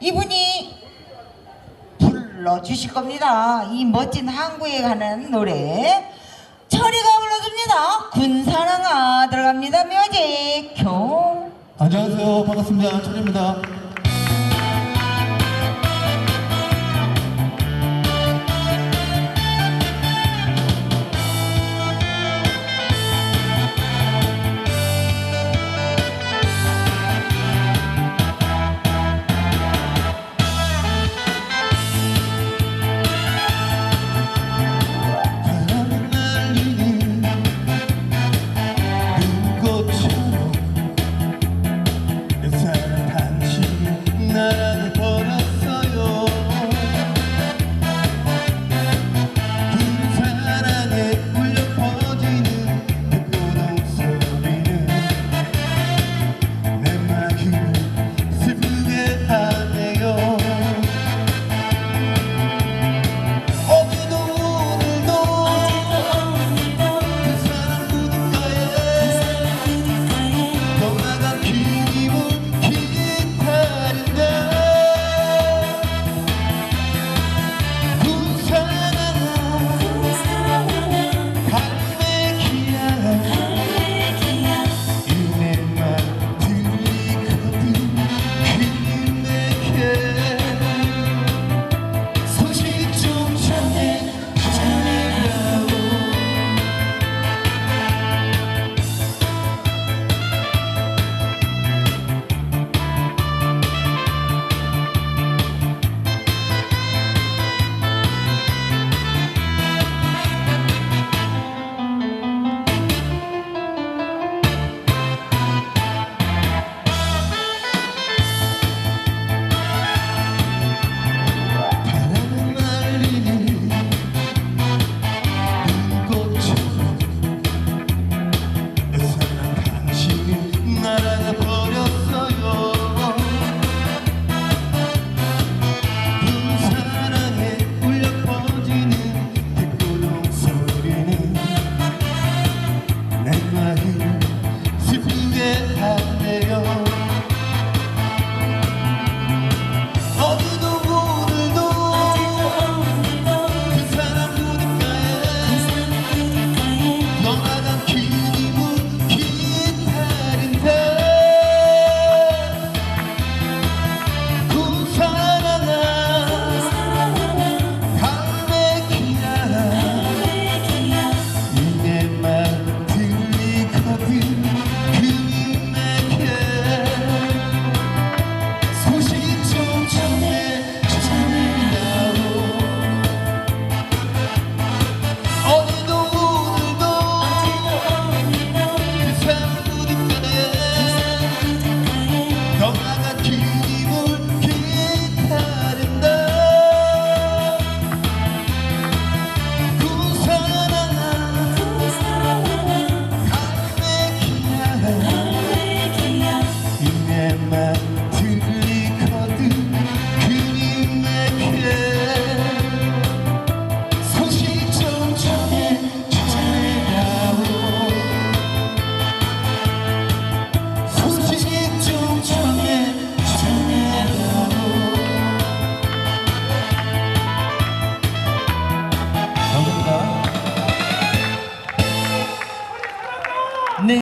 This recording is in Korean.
이분이 불러주실 겁니다. 이 멋진 항구에 가는 노래 철이가 불러줍니다. 군사랑아 들어갑니다. 묘직 교 안녕하세요 반갑습니다 철입니다 이제 안 돼요.